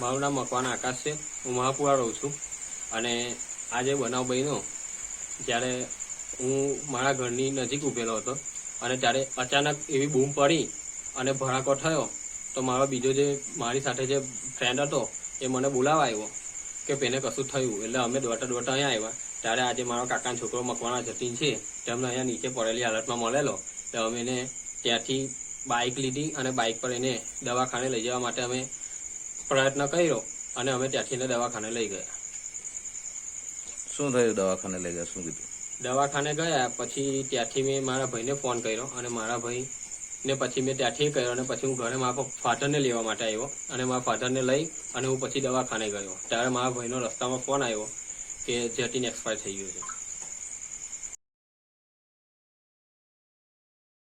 મારું નામ મકવાન આકાશ છે. હું મહાપુરા રહું છું અને આજે બનાવ બન્યો જ્યારે હું મારા ઘરની નજીક ઊભેલો હતો અને ત્યારે અચાનક એવી બૂમ પડી અને ભડાકો થયો. તો મારો બીજો જે મારી સાથે જે ફ્રેન્ડ હતો એ મને બોલાવા આવ્યો કે પેને કશું થયું એટલે અમે દોટા દોટા અહીંયા આવ્યા. ત્યારે આજે મારો કાકાનો છોકરો મકવાના જતીન છે. તેમને અહીંયા નીચે પડેલી હાલતમાં મળેલો. તો અમે એને ત્યાંથી બાઇક લીધી અને બાઇક પર એને દવાખાને લઈ જવા માટે અમે પ્રયત્ન કર્યો અને અમે ત્યાંથી દવાખાને લઈ ગયા. શું થયું દવાખાને લઈ ગયા? શું કીધું? દવાખાને ગયા પછી ત્યાંથી મેં મારા ભાઈને ફોન કર્યો અને મારા ભાઈ ને પછી મેં ત્યાંથી કર્યો અને પછી હું ઘરે મારા ફાધરને લેવા માટે આવ્યો અને મારા ફાધરને લઈ અને હું પછી દવાખાને ગયો. ત્યારે મારા ભાઈનો રસ્તામાં ફોન આવ્યો કે જેટીન એક્સપાયર થઈ ગયો છે.